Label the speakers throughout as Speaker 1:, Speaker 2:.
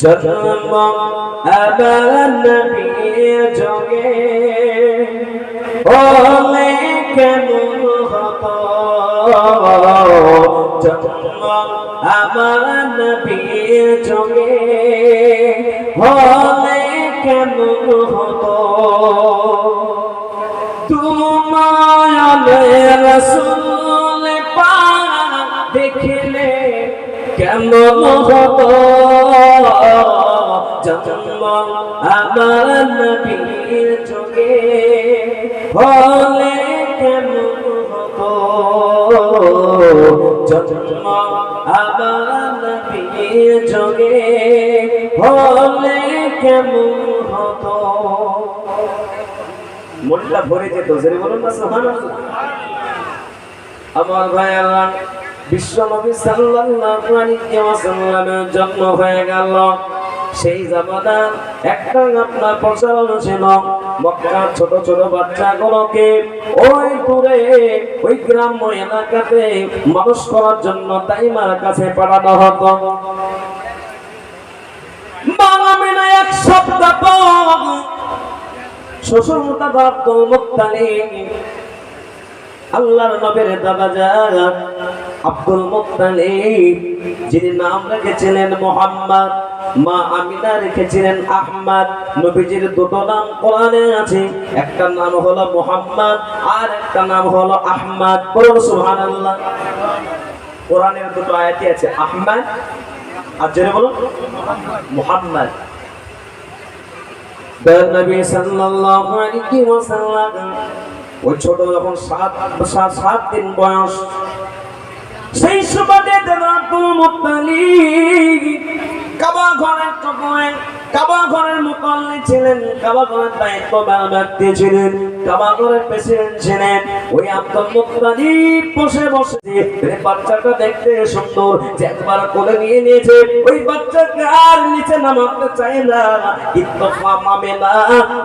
Speaker 1: জন্ম আমার নবী যোগে হলে কেমন হতো জন্ম আমার নবী যোগে হলে কেমন হতো তোমায় রসুল পাক দেখলে কেমন হতো জন্ম আমার নবীর যোগে হলে কেমন হতো? জন্ম আমার নবীর যোগে হলে কেমন হতো? মনটা ভরে যেত বলুন না, সুবহানাল্লাহ। আমার ভাইয়ারা বিশ্ব নবী সাল্লাল্লাহু আলাইহি ওয়াসাল্লামের জন্ম হয়ে গেল। সেই জামানার একটা আপনার প্রচলন ছিল। মক্কার ছোট ছোট বাচ্চাগুলোকে ওই দূরে, ওই গ্রাম্য এলাকাতে মানুষ করার জন্য তাইমার কাছে পাঠানো হতো। এক সপ্তাহ পর শ্বশুর দাদা আব্দুল মুত্তালিব, আল্লাহর নবীর দাদা যান আব্দুল মুত্তালিব যিনি নাম রেখেছিলেন মোহাম্মদ, মা আমিনা রেখেছিলেন আহমদ, নবীজির দুটো নাম কোরআনে আছে, একটা নাম হলো মোহাম্মদ আর একটা নাম হলো আহমদ। বলুন কোরআনের দুটো আয়াতই আছে, আহমদ, আর জোরে বলুন, মোহাম্মদ। নবী সাল্লাল্লাহু আলাইহি ওয়াসাল্লাম, ওই ছোট যখন সাত সাত দিন বয়স সেই সময় আব্দুল মুত্তালিব। কাবা ঘরের চকোয় মুকল্লি ছিলেন দায়িত্ব ছিলেন প্রেসিডেন্ট ছিলেন। ওই আব্দুল মুত্তালিব বসে বসে যে বাচ্চাটা দেখতে সুন্দর যে একবার কোলে নিয়ে নিয়েছে, ওই বাচ্চাকে আর নিচে নামাতে চায় না। কিন্তু মামে না,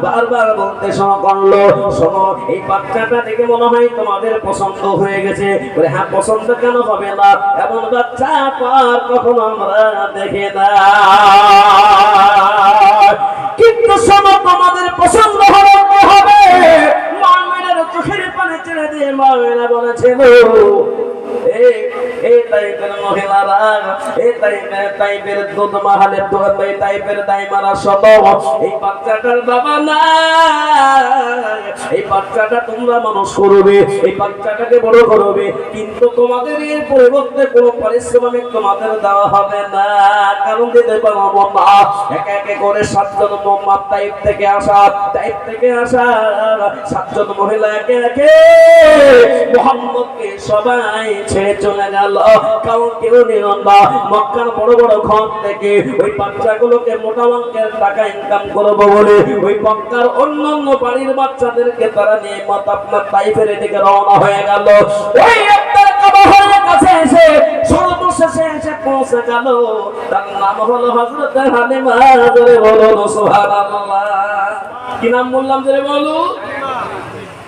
Speaker 1: বারবার বলতে করল, শোনো, এই বাচ্চাটা দেখে মনে হয় তোমাদের পছন্দ হয়ে গেছে। বলে হ্যাঁ পছন্দ কেন হবে না? এমন বাচ্চা পার কখনো আমরা দেখে না। কিন্তু শোনো আমাদের পছন্দ হবে হবে? মামের চোখের পানে ছেড়ে দিয়ে মামেরা বলেছিল এই কিন্তু তোমাদের এর পরিবর্তে কোনো পারিশ্রমিক তোমাদের দেওয়া হবে না। কারণ দিতে পারব না। একে একে করে সাতজন মোহাম্মদ টাইপ থেকে আসা টাইপ থেকে আসা। সাতজন মহিলা একে একে মোহাম্মদকে সবাই ছেড়ে চলে গেল। কারণ কেউ নিল না। মক্কার বড় বড় ঘর থেকে ওই বাচ্চাগুলোকে মোটা অঙ্কের টাকা ইনকাম করব বলে ওই মক্কার অন্যান্য বাড়ির বাচ্চাদেরকে তারা নিয়ে মত আপনার তাইফের দিকে রওনা হয়ে গেল। ওই তার নাম কি নাম বললাম, জোরে বলো হালিমাতু সাদিয়া রাদিয়াল্লাহু তাআলা আনহা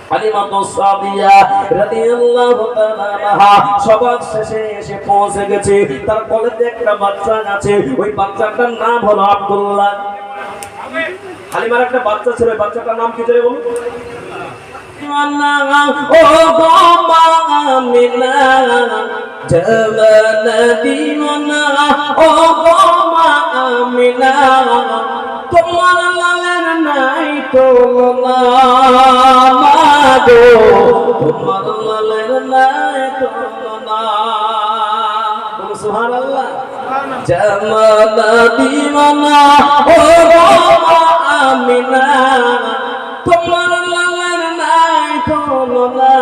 Speaker 1: সবার শেষে এসে পৌঁছে গেছে। তার কোলেতে একটা বাচ্চা আছে। ওই বাচ্চাটার নাম হলো আব্দুল্লাহ। হালিমার একটা বাচ্চা ছিল বাচ্চাটার নাম কি ছিল বলুন? গো মামিনা ও তোমার লালের নাই তোলনা মাগো তোমার লালের নাই তোলনা সুবহানাল্লাহ দিওয়ানা ও আমিনা তোমার লালের নাই তোলনা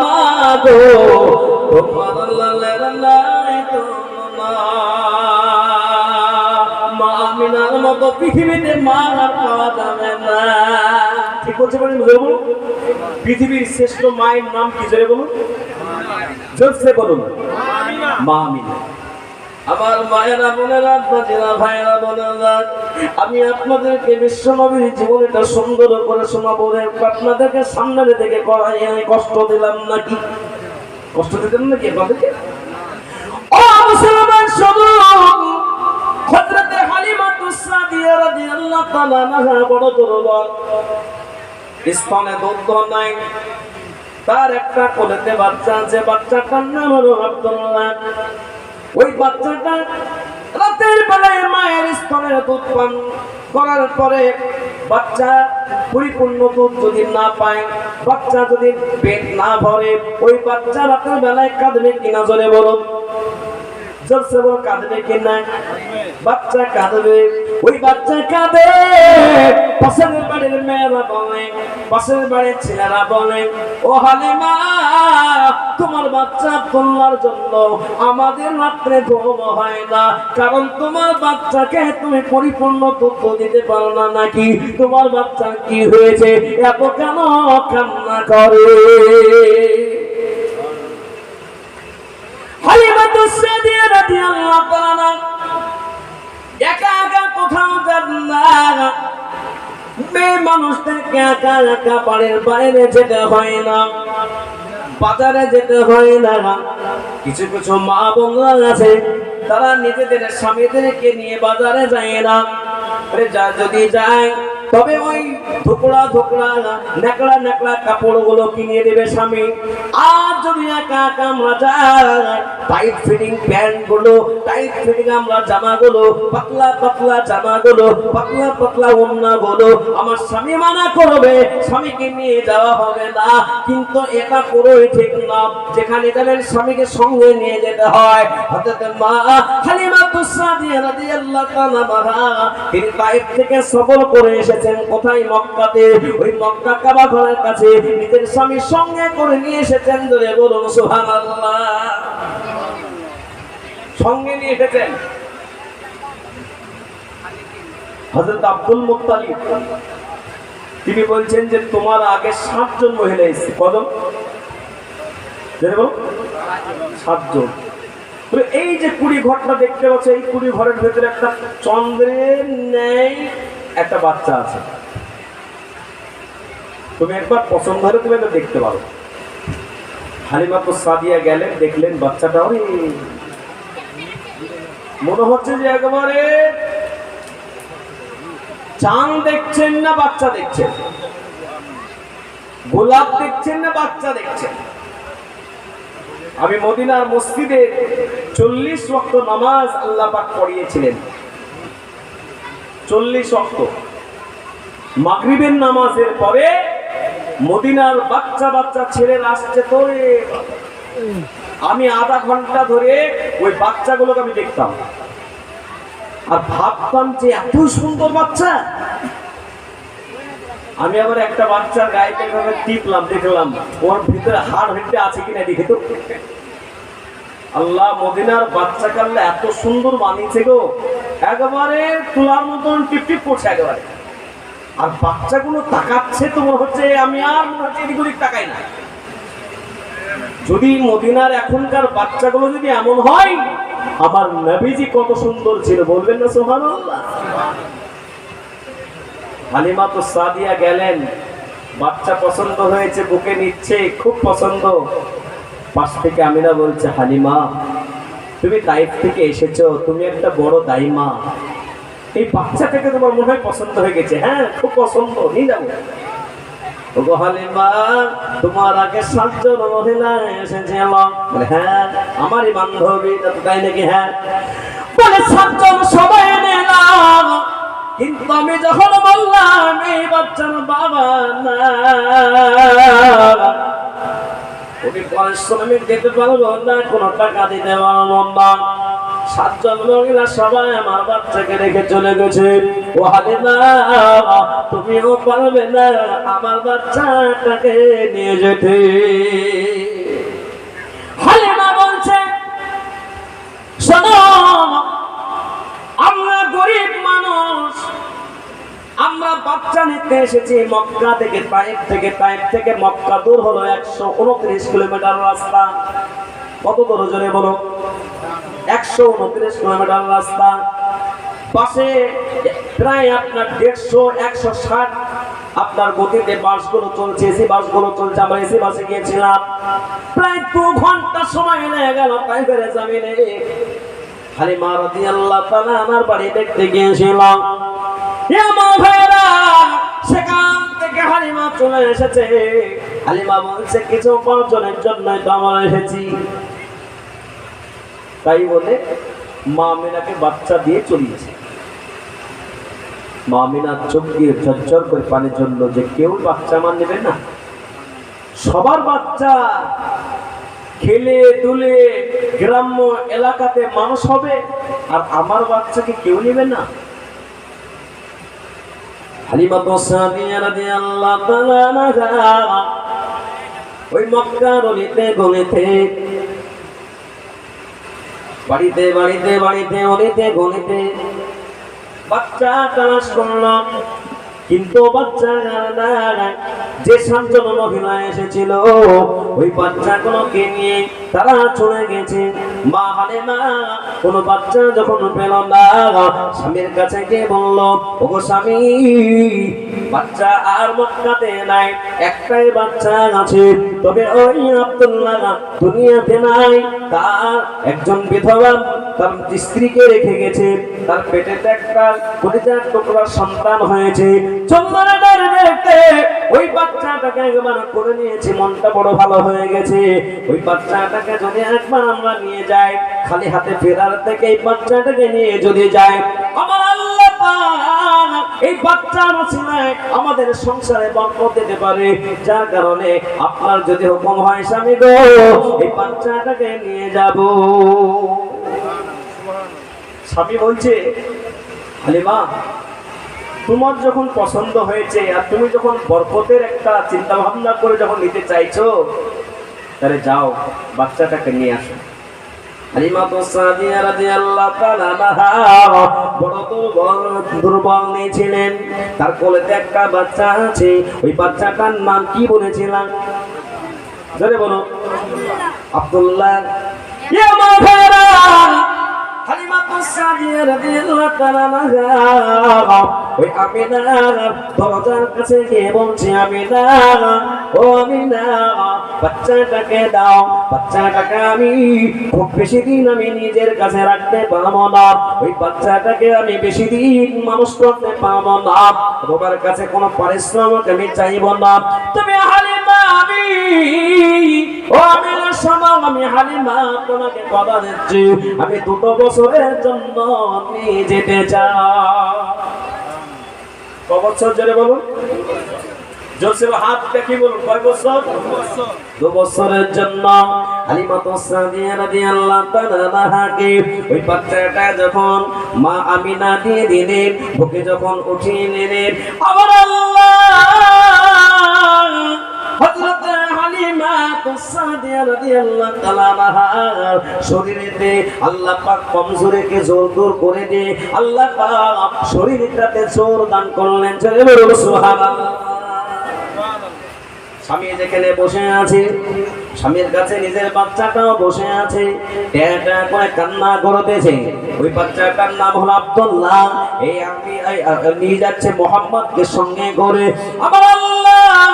Speaker 1: মাগো তোমার পৃথিবীতে মা আর পাওয়া যাবে না। ঠিক বলছে বলুন বলুন? পৃথিবীর শ্রেষ্ঠ মায়ের নাম কি? জোরে বলুন। জোরসে বলুন। আমার মায়েরা বোনেরা, বাজেরা ভাইয়েরা বোনেরা, আমি আপনাদেরকে বিশ্ব নবীর জীবনীটা সুন্দর করে শোনাবো। আপনাদেরকে সামনের থেকে করাই আমি কষ্ট দিলাম নাকি? কষ্ট দিলাম নাকি আপনাদেরকে? ও মুসলমান স্তনে দুধ নাই। তার একটা কোলেতে বাচ্চা আছে, বাচ্চাটার নাম হলো আব্দুল্লাহ। ওই বাচ্চাটা রাতের বেলায় মায়ের স্তনের দুধ পান। করার পরে বাচ্চা পরিপূর্ণ দুধ যদি না পায়, বাচ্চা যদি পেট না ভরে, ওই বাচ্চা রাতের বেলায় কাঁদবে কিনা জলে বলুন। জলসে কাঁদবে বাচ্চা কাঁদবে, ওই বাচ্চা কাঁদে। পাশের বাড়ির মেয়েরা বলে, পাশের বাড়ির ছেলেরা বলে, ও তোমার বাচ্চা জন্য আমাদের রাত্রে ঘুম হয় না। কারণ তোমার বাচ্চাকে তুমি পরিপূর্ণ তথ্য দিতে পারো না নাকি? তোমার বাচ্চা কি হয়েছে? এত কেন কান্না করে হালিমাতু একা একা কোথাও যান না। মেয়ে মানুষদেরকে একা বাইরে যেতে হয় না, বাজারে যেতে হয় না। কিছু কিছু মা বন্ধু আছে তারা নিজেদের স্বামীদেরকে নিয়ে বাজারে যায় না। যা যদি যায়, তবে ওই ধোকড়া ধোকড়া নেকড়া নেকড়া কাপড়গুলো কিনে দেবে স্বামী। আর যদি একা একা আমরা টাইট ফিটিং প্যান্টগুলো টাইট ফিটিং আমরা জামা গুলো পাতলা পাতলা জামা গুলো পাতলা পাতলা ওন্না গুলো আমার স্বামী মানা করবে, স্বামীকে নিয়ে যাওয়া হবে না। কিন্তু এটা পুরোই ঠিক না। যেখানে যাবেন স্বামীকে সঙ্গে নিয়ে যেতে হয়। হযরত মা হালিমা রাদিয়াল্লাহু তাআলা মাহা তিনি থেকে সফর করে এসেছেন কোথায়? মক্কাতে। ওই মক্কা কাবা ঘরের কাছে। নিজের স্বামীর সঙ্গে করে নিয়ে এসেছেন ধরে বলুন, সুবহানাল্লাহ। সঙ্গে নিয়ে এসেছেন? হযরত আব্দুল মুত্তালিব। তিনি বলছেন যে, তোমার আগে সাতজন মহিলা এসেছে। কজন? সাতজন। বলে, এই যে কুড়ি ঘরটা দেখতে পাচ্ছ এই কুড়ি ঘরের ভেতরে একটা চন্দ্রের ন্যায় একটা বাচ্চা আছে। তুমি একবার পছন্দ হলে তুমি এটা দেখতে পারো। হালিমা তো সাদিয়া গেলেন দেখলেন বাচ্চাটা ওই মনে হচ্ছে যে একেবারে চাঁদ দেখছেন না বাচ্চা দেখছেন। গোলাপ দেখছেন না বাচ্চা দেখছেন। আমি মদিনার মসজিদে চল্লিশ ওয়াক্ত নামাজ আল্লাহ পাক পড়িয়েছিলেন। চল্লিশ ওয়াক্ত। মাগরিবের নামাজের পরে মদিনার বাচ্চা বাচ্চা ছেলেরা আসছে তো আমি আধা ঘণ্টা ধরে ওই বাচ্চাগুলোকে আমি দেখতাম। আর ভাবতাম যে এত সুন্দর বাচ্চা। আমি আবার একটা বাচ্চার গায়ে টিপলাম, দেখলাম। ওর ভিতরে হাড় হেঁটে আছে কিনা দেখে তো। আল্লাহ, মদিনার বাচ্চা কাল্লা এত সুন্দর বানিয়েছে গো। একেবারে তোলার মতন টিপ টিপ করছে একেবারে। আর বাচ্চাগুলো তাকাচ্ছে তো মনে হচ্ছে, আমি আর মনে হচ্ছে এদিক ওদিক তাকাই না। যদি মদিনার এখনকার বাচ্চাগুলো যদি এমন হয়, আমার নবীজি কত সুন্দর ছিল, বলবেন না সুবহানাল্লাহ? হালিমা তো সাদিয়া গেলেন। বাচ্চা পছন্দ হয়েছে, বুকে নিচ্ছে, খুব পছন্দ। পাশ থেকে আমিনা বলছে, হালিমা, তুমি তাইফ থেকে এসেছ, তুমি একটা বড় দাইমা। এই বাচ্চা থেকে তোমার মনে হয় পছন্দ হয়ে গেছে। হ্যাঁ খুব পছন্দ, নিয়ে যাব তোমার আগে সাতজন এসেছে হ্যাঁ আমারই বান্ধবী তাই নাকি হ্যাঁ। সাতজন সবাই কিন্তু আমি যখন বললাম, এই বাচ্চার বাবা না। পারিশ্রমিক দিতে পারব না, কোনো টাকা মহিলা সবাই আমার বাচ্চাকে রেখে চলে গেছে। তুমিও পারবে না আমার বাচ্চাটাকে নিয়ে যেতে হালিমা বলছে শোনো আমরা গরিব মানুষ। আমরা বাচ্চা নিতে এসেছি, মক্কা থেকে তাইফ থেকে তাইফ থেকে মক্কা দূর হলো একশো উনত্রিশ কিলোমিটার রাস্তা। কত দূর জোরে বলো? একশো উনত্রিশ কিলোমিটার রাস্তা। পাশে প্রায় আপনার দেড়শো, একশো ষাট আপনার গতিতে বাসগুলো চলছে, এসি বাসগুলো চলছে, আমরা এসি বাসে গিয়েছিলাম। প্রায় দু ঘণ্টা সময় লেগে গেল তাই ফেরে জামিনে। খালি মারতি আল্লাহ তালা আমার বাড়ি দেখতে এ আমার ভাইরা সেখান থেকে হালিমা চলে এসেছে। হালিমা বলছে, কিছু জন্যই তো আমরা এসেছি। তাই বলে মা মিনাকে বাচ্চা দিয়ে চলিয়েছে মা মিনা চোখ দিয়ে ঝরঝর করে পানির জন্য যে কেউ বাচ্চা মান নেবে না। সবার বাচ্চা। খেলে, দুলে গ্রাম্য এলাকাতে মানুষ হবে আর আমার বাচ্চাকে কেউ নেবে না। ওই বাড়িতে বাড়িতে বাড়িতে অলিতে বাচ্চা তালাশ করলাম। কিন্তু বাচ্চা যে সাতজন অভিনয় এসেছিল, ওই বাচ্চা বাচ্চাগুলোকে নিয়ে তারা চলে গেছে। মা হালে মা কোনো বাচ্চা যখন পেল না, স্বামীর কাছে গিয়ে বলল, ওগো স্বামী, বাচ্চা আর মক্কাতে নাই, একটাই বাচ্চা আছে। তবে ওই আব্দুল্লাহ দুনিয়াতে নাই, তার একজন বিধবা তার স্ত্রীকে রেখে গেছে। তার পেটেতে একটা কলিজার টুকরা সন্তান হয়েছে। চন্দ্রনাথের ওই বাচ্চাটাকে একবার করে নিয়েছি, মনটা বড় ভালো হয়ে গেছে। ওই বাচ্চাটাকে যদি একবার আমরা নিয়ে যাই, খালি হাতে ফেরার থেকে এই বাচ্চাটাকে নিয়ে যদি যাই, আমার আল্লাহ এই বাচ্চার ওসিলায় আমাদের সংসারে বরকত দিতে পারে। যার কারণে আপনার যদি হুকুম হয়, স্বামী গো, এই বাচ্চাটাকে নিয়ে যাব। স্বামী বলছে হালিমা তোমার যখন পছন্দ হয়েছে আর তুমি যখন বরকতের একটা চিন্তা ভাবনা করে যখন নিতে চাইছো, তাহলে যাও, বাচ্চাটাকে নিয়ে আসো। তার একটা বাচ্চা আছে, ওই বাচ্চাটার নাম কি বলেছিলাম? বলো। আব্দুল্লাহ। হালিমা তো সাদিয়া রাদিয়াল্লাহু তাআলা ওই আমিনার দরজার কাছে গিয়ে বলছে, আমিনা, ও আমিনা, বাচ্চাটাকে দাও, বাচ্চাটাকে আমি খুব বেশি দিন আমি নিজের কাছে রাখতে পারব না। ওই বাচ্চাটাকে আমি বেশি দিন মানুষ করতে পারব না। তোমার কাছে কোনো পারিশ্রমিক আমি চাইব না। তুমি হালিমা, আমি, ও আমি সমাল আমি হালিমা তোমাকে কথা দিচ্ছি। আমি দুটো বছরের জন্য নিয়ে যেতে চাই। ক বছর জোরে বলুন। জোরসে হাত দেখি বলুন, কয় বছর? দু বছরের জন্য ওই বাচ্চাটা যখন মা আমিনা দিয়ে দিলেন, বুকে যখন উঠিয়ে নিলেন স্বামীর কাছে নিজের বাচ্চাটাও বসে আছে। করে কান্না করতেছে। ওই বাচ্চাটার নাম হলো আব্দুল্লাহ। এই আমি নিয়ে যাচ্ছে মোহাম্মদকে সঙ্গে করে। আমার আল্লাহ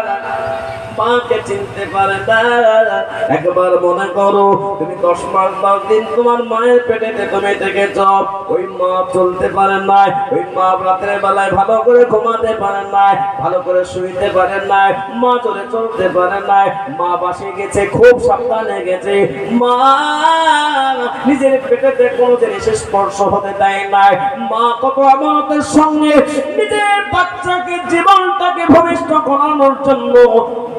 Speaker 1: মাকে চিনতে পারে না। একবার মনে করো, তুমি দশ মাস দশ দিন তোমার মায়ের পেটেতে তুমি থেকেছ ওই মা চলতে পারে না ওই মা রাতের বেলায় ভালো করে ঘুমাতে পারে না ভালো করে শুইতে পারে না মা চলে চলতে পারে না মা বাসে গেছে, খুব সাবধানে গেছে। মা, নিজের পেটেতে কোনো জিনিস স্পর্শ হতে দেয় না মা কত আমানতের সঙ্গে, নিজের বাচ্চাকে, জীবনটাকে ভবিষ্য করানোর জন্য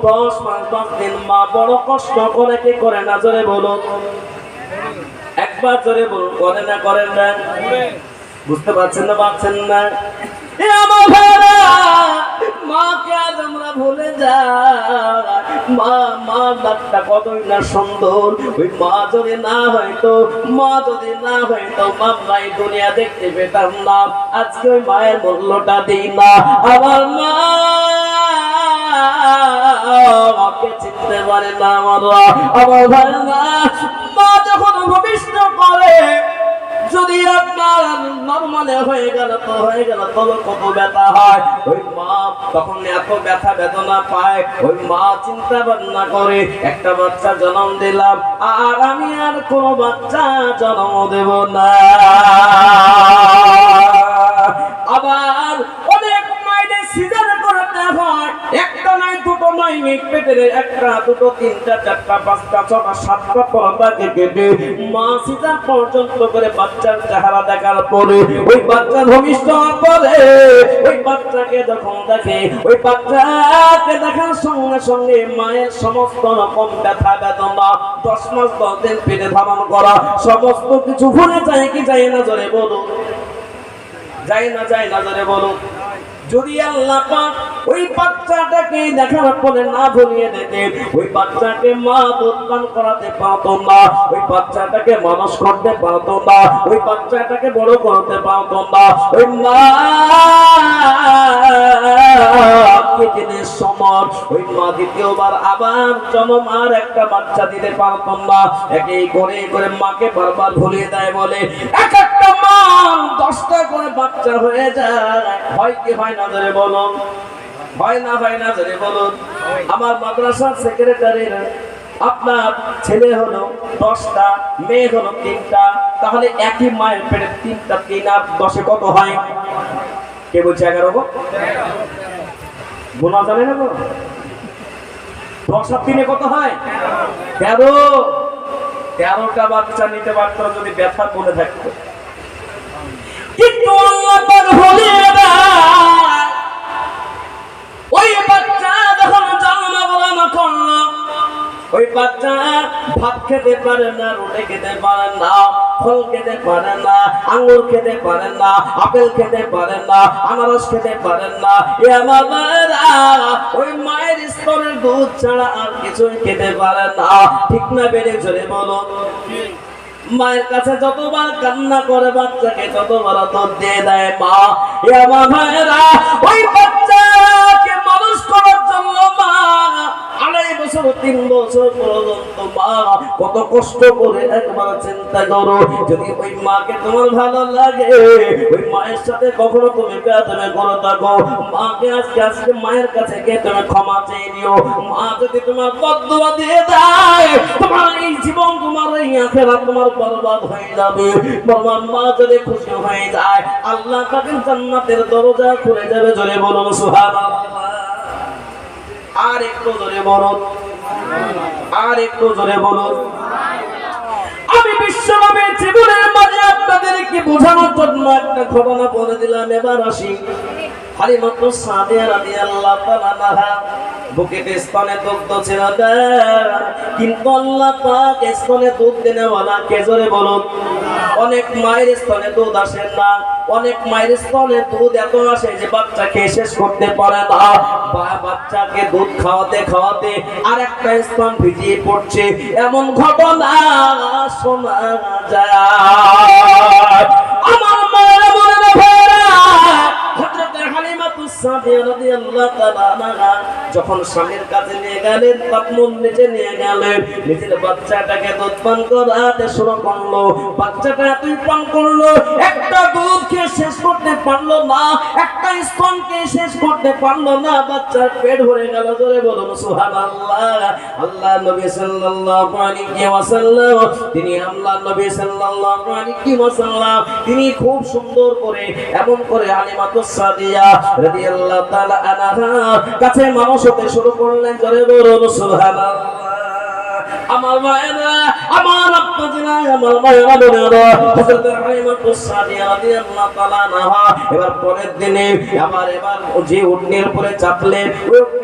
Speaker 1: দশ মাস দশ দিন মা বড় কষ্ট করে কি করে না? জোরে বলুন। একবার জোরে বলুন, করে না, করেন না। বুঝতে পারছেন না পারছেন না? মা না মা যদি না মা দুনিয়া দেখতে পেতাম না। আজকে ওই মায়ের মূল্যটা দিই না। আমার মা যদি আপনার নর্মালে হয়ে গেল, তো হয়ে গেল তবে কত ব্যথা হয়। ওই মা তখন এত ব্যথা বেদনা পায়, ওই মা চিন্তা ভাবনা করে, একটা বাচ্চা জন্ম দিলাম, আর আমি আর কোনো বাচ্চা জন্ম দেব না। আবার অনেক মাইনে সিজন করতে হয় একটা নয় দুটো নয় পেটের একটা দুটো, তিনটা, চারটা, পাঁচটা, ছটা, সাতটা পর্দাকে কেটে মা সিজন পর্যন্ত করে বাচ্চার চেহারা দেখার পরে ওই বাচ্চা হওয়ার পরে ওই বাচ্চাকে যখন দেখে, ওই বাচ্চাকে দেখার সঙ্গে সঙ্গে মায়ের সমস্ত রকম ব্যথা বেদনা, দশ মাস দশ দিন পেটে ধারণ করা, সমস্ত কিছু ভুলে যায় কি যায় না জোরে বলুন। যাই না যাই না জোরে বলুন। যদি আল্লাহ পাক ওই বাচ্চাটাকে দেখার পরে না ভুলিয়ে দিতেন ওই বাচ্চাকে মা দুধ করাতে পারতো না, ওই বাচ্চাটাকে মানুষ করতে পারতো না, ওই বাচ্চাটাকে বড় করতে পারতো না, ওই মা ওই মা আর একটা বাচ্চা দিতে পারতাম না একই করে করে মাকে বারবার ভুলিয়ে দেয় বলে, এক একটা মা দশটা করে বাচ্চা হয়ে যায় হয় কি হয় না ধরে বলুন? হয় না হয় না ধরে বলুন। আমার মাদ্রাসার সেক্রেটারির আপনার ছেলে হলো দশটা, মেয়ে হলো তিনটা, তাহলে একই মায়ের পেটে তিনটা তিন আর দশে কত হয়? কে বলছে এগারো গো? গোনা জানে না গো? দশ আর তিনে কত হয়? তেরো। তেরোটা বাচ্চা নিতে পারত যদি ব্যথা বলে থাকতো। কিন্তু আল্লাহ পাক ওই বাচ্চা ভাত খেতে পারে না, রুটি খেতে পারে না, ফল খেতে পারে না আঙ্গুর খেতে পারে না, আপেল খেতে পারে না, আনারস খেতে পারে না। এ আমার ওই মায়ের স্তনের দুধ ছাড়া আর কিছুই খেতে পারে না। ঠিক না বেড়ে চলে বলো। মায়ের কাছে যতবার কান্না করে বাচ্চাকে, ততবার দুধ দিয়ে দেয় মা। এ আমার মায়েরা, ওই বাচ্চাকে মানুষ আড়াই বছর, তিন বছর পর্যন্ত, মা, কত কষ্ট করে একবার চিন্তা করো, যদি ওই মাকে তোমার ভালো লাগে, ওই মায়ের সাথে কখনো তুমি বেদবে করে থাকো মাকে আজকে আজকে মায়ের কাছে গিয়ে তুমি ক্ষমা চেয়ে নিও। মা যদি তোমার বদুয়া দিয়ে দেয়, তোমার এই জীবন তোমার এই আখেরা তোমার বরবাদ হয়ে যাবে। তোমার মা যদি খুশি হয়ে যায়, আল্লাহ তাকে জান্নাতের দরজা খুলে যাবে, জোরে বলুন, সুবহানাল্লাহ। আর একটু জোরে বলুন আর একটু জোরে বলুন আমি বিশ্বভাবে জীবনের মাঝে আপনাদেরকে বোঝানোর জন্য একটা ঘটনা বলে দিলাম। এবার আসি। হালিমাত্র সাদিয়া তাআলা স্তনে দুগ্ধ ছিল কিন্তু আল্লাহ পাক দুধ দেনে ওয়ালা কে জোরে বলুন? অনেক মায়ের স্তনে দুধ আসে না। অনেক মায়ের স্তনে দুধ এত আসে যে বাচ্চা খেয়ে শেষ করতে পারে না। বা বাচ্চাকে দুধ খাওয়াতে খাওয়াতে আর একটা স্তন ভিজিয়ে পড়ছে। এমন ঘটনা শোনা যায়। যখন স্বামীর কাছে নিয়ে গেলেন নিয়ে গেলেন। নিজের বাচ্চাটাকে দুধ পান করাতে শুরু করল। বাচ্চাটা পান করল। একটা শেষ করতে পারল না। একটা শেষ করতে পারল না। বাচ্চার পেট ভরে গেল। বলুন আল্লাহ নবী সাল্লাল্লাহু আলাইহি ওয়াসাল্লাম, তিনি আল্লাহ নবী সাল্লাল্লাহু আলাইহি ওয়াসাল্লাম, তিনি খুব সুন্দর করে, এমন করে হালিমাতুস সাদিয়া তাআলা কাছে মানুষ হতে শুরু করলেন, জোরে বলুন, সুবহানাল্লাহ। আমার মায়েরা, আমার আমার মায়েরা হযরত তাআলা এবার পরের দিনে আবার এবার যে উটনির উপরে চাপলেন ওই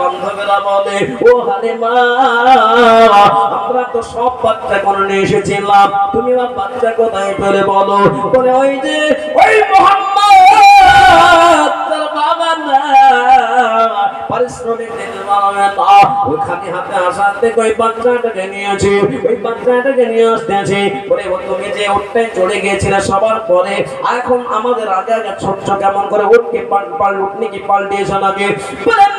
Speaker 1: বান্ধবীরা বলে ও হালিমা, আমরা তো সব বাচ্চা নিয়ে এসেছিলাম। তুমি আমার বাচ্চা কোথায় পেলে বলো? বলে ওই যে, ওই বাবা না পারিশ্রমিক দিতে পারবে না ওই হাতে আসাতে ওই বাচ্চাটাকে নিয়েছি ওই বাচ্চাটাকে নিয়ে আসতেছি বলে ও তুমি যে উঠতে চলে গিয়েছিলে সবার পরে এখন আমাদের আগে আগে ছোট্ট কেমন করে উঠকে পাল উঠনি কি পাল্টিয়েছ নাকি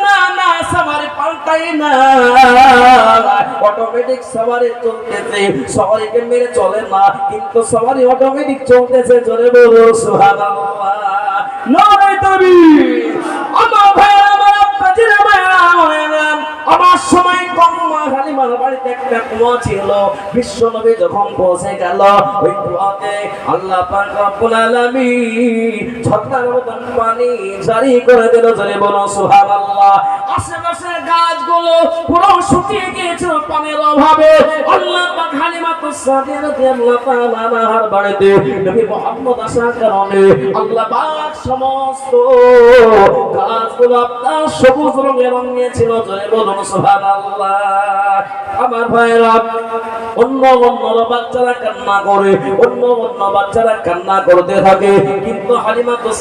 Speaker 1: না না সবারে পাল্টাই না। অটোমেটিক সবারে চলতেছে সবাইকে মেরে চলে না, কিন্তু সবারই অটোমেটিক চলতেছে। জোরে বলো, সুবহানাল্লাহ। নয় তবে আপনাদের ভাইয়েরা আমার সময় বাড়িতে একটা কুয়া ছিল। যখন পৌঁছে গেল, ওই কুয়াতে আল্লাহ পাক রব্বুল আলামিন ঝর্ণার মতন পানি জারি করে দিল। বলো, সুবহানাল্লাহ। গাছগুলো পুরো শুকিয়ে পানির অভাবে। আল্লাহ পাক বাড়িতে নবী মুহাম্মদ আসার কারণে আল্লাহ পাক সমস্ত গাছগুলো আপনার সবুজ রঙ নিয়েছিল জয় আমার ভাইরা অন্য অন্য বাচ্চারা কান্না করে, অন্য অন্য বাচ্চারা কান্না করতে থাকে। কিন্তু হালিমা তো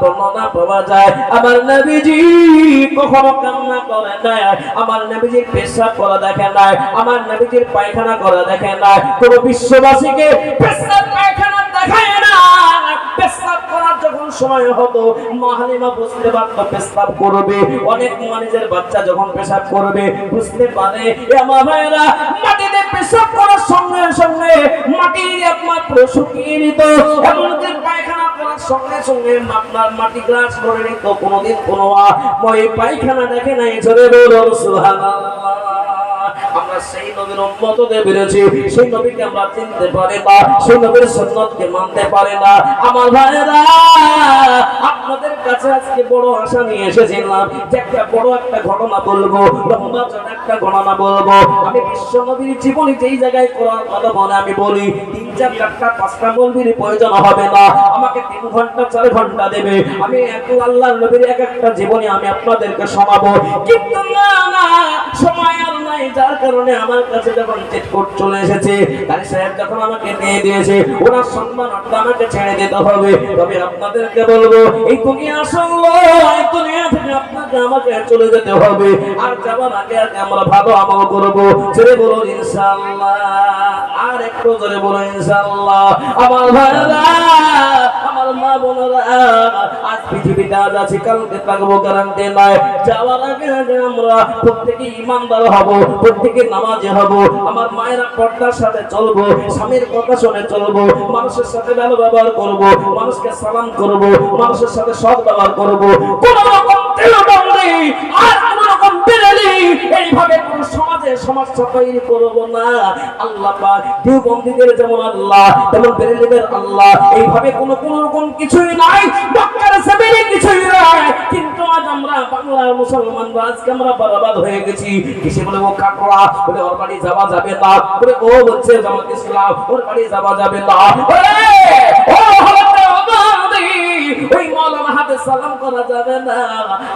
Speaker 1: বর্ণনা পাওয়া যায়, আমার নবীজি কখনো কান্না করে আমার নবীজির পেশাব করা দেখে না আমার নবীজির পায়খানা করা দেখে না কোন বিশ্ববাসীকে পায়খানা দেখায় না। পেশাব করার যখন সময় হতো মাহালিমা বুঝতে পারতো পেশাব করবে। অনেক মানুষের বাচ্চা যখন পেশাব করবে, বুঝতে পারে আমার ভাইরা মাটিতে পেশাব করার সঙ্গে সঙ্গে মাটি একমাত্র শুকিয়ে নিত এমনকি পায়খানা করার সঙ্গে সঙ্গে আপনার মাটি গ্রাস করে নিত, কোনোদিন কোনো ওই পায়খানা দেখে নাই, জোরে বলুন, সুবহানাল্লাহ। আমরা সেই কাছে আমি বিশ্ব জীবনী যেই জায়গায় কথা বলে আমি বলি, তিন চার চারটা, পাঁচটা প্রয়োজন হবে না। আমাকে তিন ঘণ্টা, চার ঘণ্টা দেবে। আমি এক আল্লাহর নবীর এক একটা জীবনী আমি আপনাদেরকে শোনাবো। কিন্তু সময় নাই, যার কারণে আমার কাছে যখন চলে এসেছে সাহেব যখন আমাকে দিয়ে দিয়েছে, ওনার সম্মান আমাকে ছেড়ে দিতে হবে। তবে আপনাদেরকে বলব, এই এই দুনিয়া থেকে আপনাকে আমাকে চলে যেতে হবে। আর যাবার আগে আগে আমরা ভালো আমল করব। ছেড়ে বলুন ইনশাআল্লাহ। আর একটু জোরে বলো, ইনশাআল্লাহ। আমার ভাইরা, আমার মা আজ পৃথিবীতে আজ আছি, কালকে থাকব নাই। যাওয়ার আগে আগে আমরা প্রত্যেকে ইমানদার হব। প্রত্যেকে নামাজে হব আমার মায়েরা পর্দার সাথে চলবো, স্বামীর কথা শুনে চলবো, মানুষের সাথে ভালো ব্যবহার করব, মানুষকে সালাম করব, মানুষের সাথে সৎ ব্যবহার করব। কোন রকম আর এইভাবে কোন কিছুই নাই কিছুই নাই। কিন্তু আজ আমরা বাংলার মুসলমানরা, আজকে আমরা বরবাদ হয়ে গেছি। কিসে বলে, ও কাকড়া? বলে, ওর বাড়ি যাওয়া যাবে না। বলে, ও বলছে জামাত ইসলাম, ওর বাড়ি যাওয়া যাবে না। সালাম করা যাবে না।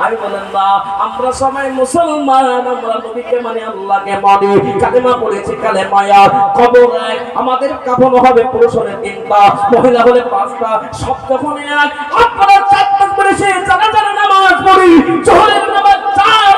Speaker 1: আমি বলেন, না, আমরা সবাই মুসলমান, আমরা নবীকে মানে আল্লাহকে মানি। কালেমা পড়েছি কালেমায়া কবর এক। আমাদের কাফন হবে পুরুষ হলে তিনটা, মহিলা হলে পাঁচটা। সব যখন এক। আপনারা চার করে সে জানা জানা নামাজ পড়ি, জোহরের নামাজ চার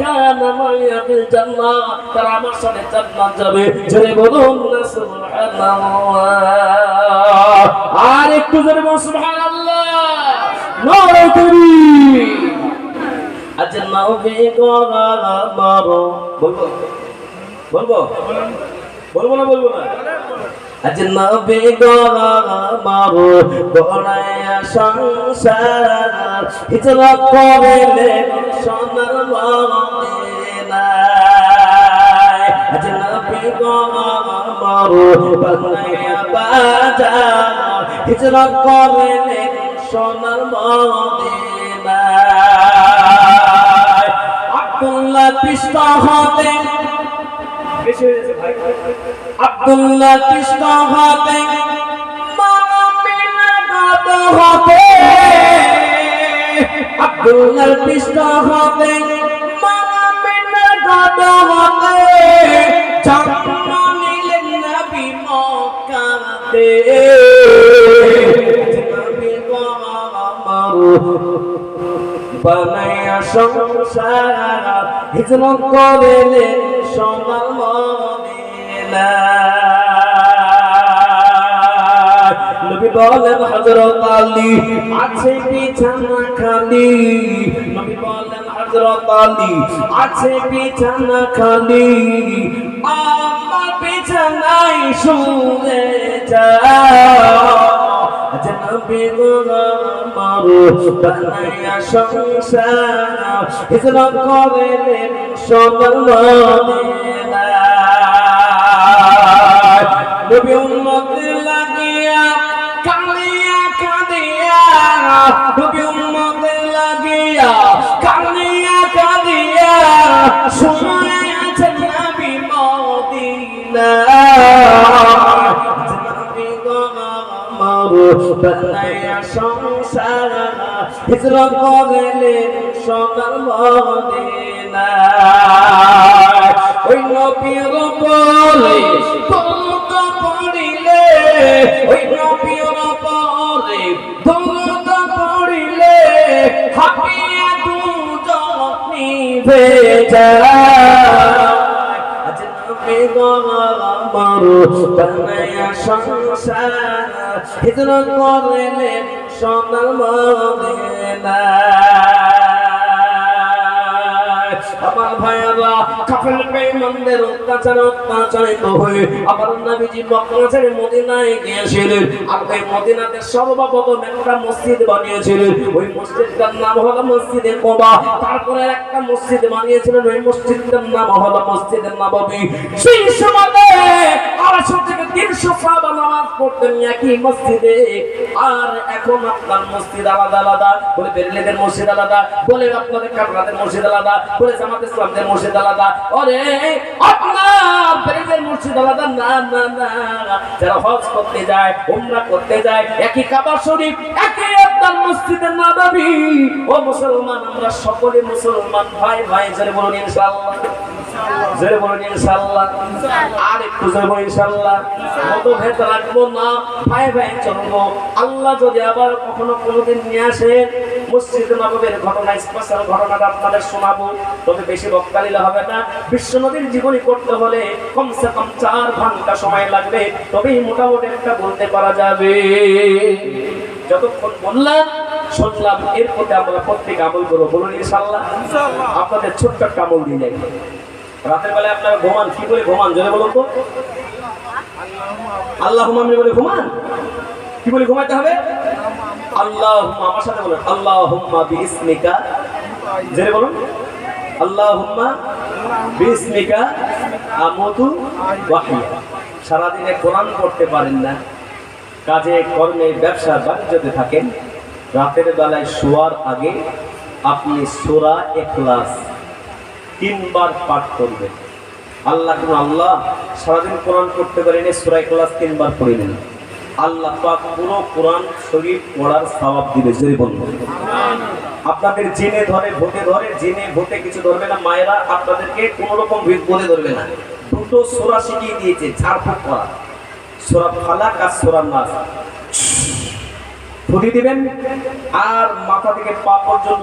Speaker 1: কানা মাইয়া ফিল জান্নাহ তারা আমার আর একটু জোরে বলুন, সুবহানাল্লাহ। নারে তাকবীর আজ নবী গোরা মারো। বলব? বলব? বলব না বলব না? আজ নবী গোরা মারো গোড়ায়া সংসার। হিজরত করিলেন সোনার মদিনায় আজ নবী গোরা মারো বানায়া বাজার। হিজরত করিলেন সোনার মদিনায় আব্দুল্লাহ পৃষ্ঠ হতে বেশি হয়ে গেছে ভাই আব্দুল্লাহ কৃষ্ণ হাতে হতে। আব্দুল্লাহ কৃষ্ণ হাতে হতে। বানায়া সংসার, হিজরত করিলেন সোনার মদিনা নবী বলেন, হযরত আলী আছে বিছানা খালি নবী বলেন, হযরত আলী আছে বিছানা খালি আমার বিছানায় শুয়ে যাও। জনবী মারু বানায়া সংসার হিজরত করিলেন সোনার মদিনা নবী উম্মত লাগিয়া কালিয়া কাঁদিয়া নবী উম্মত লাগিয়া কালিয়া কাঁদিয়া শুনে আছেন নবী মদিনা সংসার, হিজরত করিলেন সোনার মদিনা। ওই নবীর পরে দৌড় পড়িলে, ওই নবীর পরে দৌড় পড়িলে, হাপিয়া দুজন নিভে যায় আজ নবী মারু বানায়া সংসার হিজরত করলেন সোনার মদিনা আমার ভাইয়ারা কাফের বেঈমানদের অত্যাচার অত্যাচারিত হয়ে আমার নবীজি মক্কা মদিনায় গিয়েছিলেন। আর মদিনাতে সর্বপ্রথম একটা মসজিদ বানিয়েছিলেন। ওই মসজিদটার নাম হলো মসজিদে কোবা। তারপরে একটা মসজিদ বানিয়েছিলেন। ওই মসজিদটার নাম হলো মসজিদে নববী। সেই সময় আড়াইশো থেকে তিনশো সাহাবা নামাজ পড়তেন একই মসজিদে। আর এখন আপনার মসজিদ আলাদা আলাদা। বলে বেরেলেদের মসজিদ আলাদা। বলে আপনাদের কাপড়াদের মসজিদ আলাদা। বলে জামাত মসজিদ আলাদা। আপনার আলাদা। না না না। যারা হজ করতে যায়, উমরা করতে যায়, একই কাবা শরীফ, একই আপনার মসজিদে নববী। ও মুসলমান, আমরা সকলে মুসলমান, ভাই ভাই বলুন ইনশাআল্লাহ। জোরে বলুন ইনশাআল্লাহ। আর একটু জোরে বলুন ইনশাআল্লাহ। মতভেদ রাখব না ভাই ভাই চলবো। আল্লাহ যদি আবার কখনো কোনোদিন নিয়ে আসে, মসজিদ নববের ঘটনা, স্পেশাল ঘটনাটা আপনাদের শোনাবো। তবে বেশি বক্তালিলে হবে না। বিশ্ব নদীর জীবনী করতে হলে কমসে কম চার ঘণ্টা সময় লাগবে। তবেই মোটামুটি একটা বলতে পারা যাবে। যতক্ষণ বললাম, শুনলাম এর প্রতি আমরা প্রত্যেক আমল করব। বলুন ইনশাল্লাহ আপনাদের ছোট্ট একটা আমল দিয়ে যাই। রাতের বেলায় আপনারা ঘুমান, কি বলে ঘুমান? জোরে বলুন তো। আল্লাহ হুমামি বলে ঘুমান? কি বলে ঘুমাইতে হবে? আল্লাহ আমার সাথে বলুন আল্লাহ হুম্মা বিসমিকা জোরে বলুন। আল্লাহ হুম্মা বিসমিকা আমতু ওয়াহিয়া। সারাদিনে কোরআন করতে পারেন না। কাজে, কর্মে, ব্যবসা, বাণিজ্যতে থাকেন। রাতের বেলায় শোয়ার আগে আপনি সোরা এখলাস তিনবার পাঠ করবে। আল্লাহ কোন আল্লাহ, সারাদিন কোরআন করতে পারেনি, সোরা ক্লাস তিনবার পড়ে নেন আল্লাহ পাক পুরো কোরআন শরীফ পড়ার স্বভাব দিবে, জোরে বলব আপনাদের জেনে ধরে, ভোটে ধরে, জেনে ভোটে কিছু ধরবে না, মায়েরা আপনাদেরকে কোনো রকম বলে ধরবে না। দুটো সোরা শিখিয়ে দিয়েছে, ঝাড়ফুঁক করা। সোরা ফালাক আর সোরা নাস। ফুটি দিবেন, আর মাথা থেকে পা পর্যন্ত